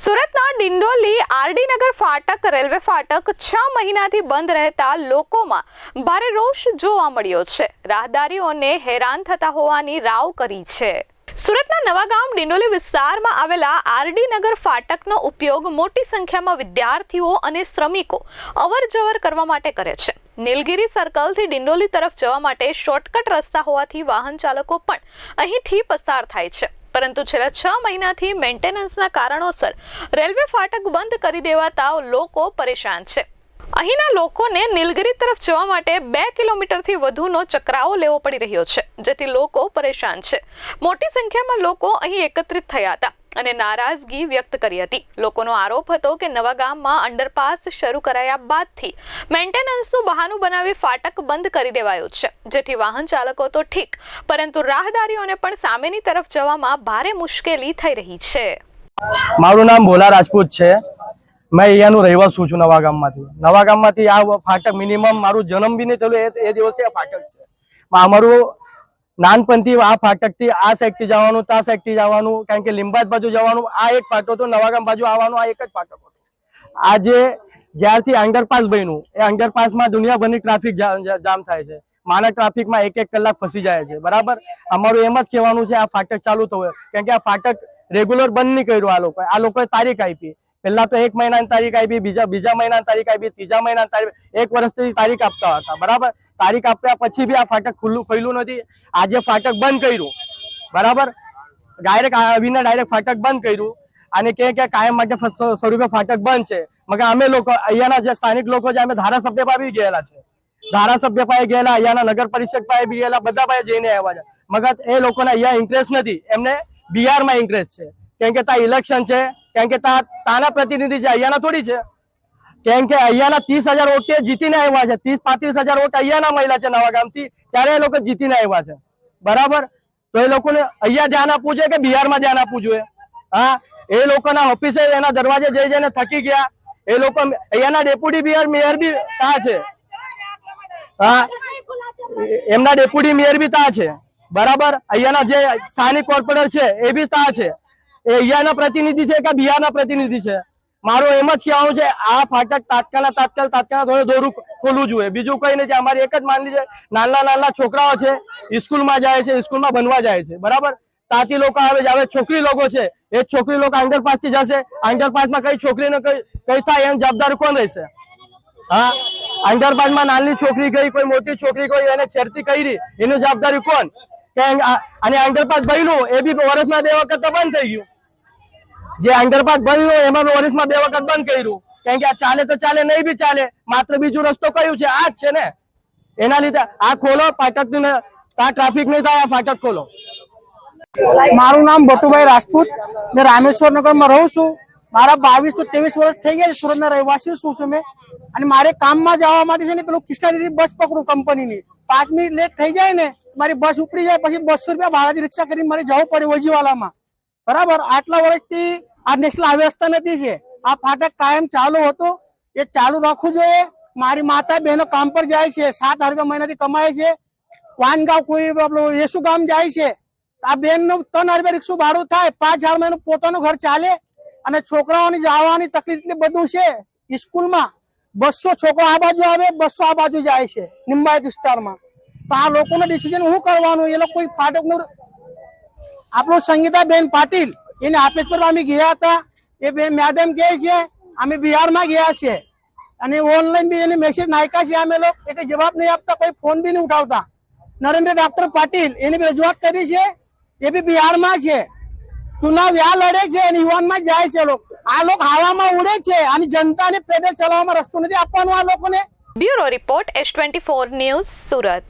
સુરતના ડિંડોલી આરડી નગર ફાટક, રેલવે ફાટક છ મહિનાથી બંધ રહેતા લોકોમાં ભારે રોષ જોવા મળ્યો છે. રાહદારીઓને હેરાન થતા હોવાની રાવ કરી છે. સુરતના નવાગામ ડિંડોલી વિસ્તારમાં આવેલા આરડી નગર ફાટકનો ઉપયોગ મોટી સંખ્યામાં વિદ્યાર્થીઓ અને શ્રમિકો અવર જવર કરવા માટે કરે છે. નીલગિરી સર્કલથી ડિંડોલી તરફ જવા માટે શોર્ટકટ રસ્તા હોવાથી વાહન ચાલકો પણ અહીંથી પસાર થાય છે. પરંતુ છેલ્લા છ મહિનાથી મેન્ટેનન્સના કારણોસર રેલવે ફાટક બંધ કરી દેવાતા લોકો પરેશાન છે. અહીંના લોકોને નીલગિરી તરફ જવા માટે બે કિલોમીટરથી વધુનો ચકરાવો લેવો પડી રહ્યો છે, જેથી લોકો પરેશાન છે. મોટી સંખ્યામાં લોકો અહીં એકત્રિત થયા હતા અને નારાજગી વ્યક્ત કરી હતી. લોકોનો આરોપ હતો કે નવા ગામમાં અંડરપાસ શરૂ કરાયા બાદથી મેન્ટેનન્સનું બહાનું બનાવી ફાટક બંધ કરી દેવાયું છે, જેથી વાહન ચાલકો તો ઠીક, પરંતુ રાહદારીઓને પણ સામેની તરફ જવામાં ભારે મુશ્કેલી થઈ રહી છે. મારું નામ ભોલા રાજપૂત છે. મેં અહીંયાનું રહેવાસું છું નવા ગામમાંથી. નવા આ ફાટક મિનિમમ મારું જન્મ બી નહીં થયેલું એ દિવસથી આ ફાટક છે. અમારું નાનપણથી આ ફાટકથી આ સાઈડથી જવાનું, ત્યાં સાઈડથી જવાનું, કારણ કે લીંબાજ બાજુ જવાનું, આ એક ફાટો હતો નવાગામ બાજુ આવવાનું, આ એક જ ફાટક હતો. આજે જ્યારથી અંડરપાસ બન્યું, એ અંડરપાસમાં દુનિયાભરની ટ્રાફિક જામ થાય છે. માના ટ્રાફિકમાં એક એક કલાક ફસી જાય છે, બરાબર? અમારું એમ જ કહેવાનું છે, આ ફાટક ચાલુ થવું કારણ કે આ ફાટક રેગ્યુલર બંધ નહીં કર્યું આ લોકોએ. આ લોકોએ તારીખ આપી. પહેલા તો એક મહિનાની તારીખ આપી, બીજા બીજા મહિનાની તારીખ આપી, ત્રીજા મહિનાની તારીખ એક વર્ષથી તારીખ આપતા હતા. બરાબર? તારીખ આપ્યા પછી બી આ ફાટક ખુલ્લું ખુલ્લું નથી. આજે ફાટક બંધ કર્યું. બરાબર? ડાયરેક્ટ આવીને ડાયરેક્ટ ફાટક બંધ કર્યું. અને કે કે કાયમ માટે સ્વરૂપે ફાટક બંધ છે. મગર અમે લોકો, અહીંયાના જે સ્થાનિક લોકો છે, અમે ધારાસભ્ય પાસે ગયેલા છે. ધારાસભ્ય પાસે ગયેલા, અહીંયાના નગર પરિષદ પાસે બી ગયેલા, બધા પાસે જઈને આવ્યા છે. મગર એ લોકોને અહીંયા ઇન્ટરેસ્ટ નથી. એમને બિહારમાં ઇન્ટરેસ્ટ છે. કેમ કે ત્યાં ઇલેક્શન છે, કેમ કે ત્યાં તાના પ્રતિનિધિ છે, અહીંયાના થોડી છે. કેમ કે અહીંયાના ત્રીસ હજાર વોટ જીતીને આવ્યા છે. ત્રીસ, પાંત્રીસ હજાર વોટ અહીંયાના મહિલા છે નવા ગામથી, ત્યારે એ લોકો જીતીને આવ્યા છે. બરાબર? તો એ લોકોને અહીંયા ધ્યાન આપવું જોઈએ કે બિહારમાં ધ્યાન આપવું જોઈએ? હા? એ લોકોના ઓફિસે એના દરવાજે જઈ જઈને થકી ગયા. એ લોકો અહીંયાના ડેપ્યુટી બિહાર મેયર બી ત્યાં છે. હા? એમના ડેપ્યુટી મેયર બી ત્યાં છે. બરાબર? અહીંયાના જે સ્થાનિક કોર્પોરેટર છે, એ બી ત્યાં છે. એ અહીંયાના પ્રતિનિધિ છે કે બિહારના પ્રતિનિધિ છે? મારું એમ જ કહેવાનું છે, આ ફાટક તાત્કાલ તાત્કાલ તાત્કાલ થોડું દોરું ખોલવું જોઈએ. બીજું કઈ નથી અમારી એક જ માનલી છે, નાના નાના છોકરાઓ છે સ્કૂલમાં જાય છે સ્કૂલમાં બનવા જાય છે. બરાબર? તાતી લોકો આવે છે. હવે છોકરી લોકો છે, એ છોકરી લોકો અંડરપાસથી જશે. અંડરપાસમાં કઈ છોકરીને કઈ કઈ થાય, એની જવાબદારી કોણ રહેશે? હા? અંડરપાસમાં નાની છોકરી ગઈ, કોઈ મોટી છોકરી ગઈ, એને છેડતી કરી, એની જવાબદારી કોણ? અને અંડરપાસ બન્યું એ બી વર્ષમાં બે વખત બંધ થઈ ગયું. જે અંડરપાસ બન્યું એમાં વર્ષમાં બે વખત બંધ કર્યું. કારણ કે આ ચાલે તો ચાલે, નહીં બી ચાલે. માત્ર બીજું રસ્તો કયું છે? આ જ છે ને. એના લીધે આ ખોલો, ફાટક આ ટ્રાફિક નહીં થાય, આ ફાટક ખોલો. મારું નામ ભટુભાઈ રાજપૂત. મેં રામેશ્વર નગરમાં રહું છું. મારા બાવીસ તો ત્રેવીસ વર્ષ થઈ ગયા સુરતના રહેવાસી શું છું મેં. અને મારે કામમાં જવા માટે છે ને પેલું કૃષ્ણાજીની બસ પકડું કંપનીની. પાંચ મિનિટ લેટ થઈ જાય ને મારી બસ ઉપડી જાય, પછી બસો રૂપિયા ભાડાથી રિક્ષા કરીને મારે જવું પડે વજીવાલામાં બરાબર? આટલા વર્ષથી આ નેશનલ હાઈવે રસ્તા નથી છે. આ ફાટક કાયમ ચાલુ હતો. એ ચાલુ રાખવું જોઈએ. મારી માતા બહેનો કામ પર જાય છે. સાત હજાર રૂપિયા મહિનાથી કમાય છે. વાનગાંવ કોઈ આપણું યેસુ ગામ જાય છે. આ બેનનું ત્રણ હજાર રૂપિયા રિક્ષું ભાડું થાય. પાંચ હજાર મહિનો પોતાનું ઘર ચાલે. અને છોકરાઓની જવાની તકલીફ એટલી બધું છે સ્કૂલમાં. બસો છોકરા આ બાજુ આવે, બસો આ બાજુ જાય છે. નિંબાયત વિસ્તારમાં. તો આ લોકોનું ડિસિઝન શું કરવાનું? એ લોકો કોઈ ફાટકનું આપણું સંગીતાબેન પાટીલ, એને આપે પર અમે ગયા હતા. એ બે મેડમ કહે છે, અમે બિહારમાં ગયા છે. અને ઓનલાઈન બી એને મેસેજ નાખ્યા છે અમે લોકો. એ જવાબ નહીં આપતા, કોઈ ફોન બી નહીં ઉઠાવતા. નરેન્દ્ર ડાક્ટર પાટીલ, એની બી રજૂઆત કરી છે. એ બી બિહારમાં છે. ચુનાવ યા લડે છે અને યુવાનમાં જાય છે લોકો. આ લોકો હાવામાં ઉડે છે અને જનતાને પેદલ ચલાવવામાં રસ્તો નથી આપવાનો આ લોકોને. Bureau report S twenty four news Surat.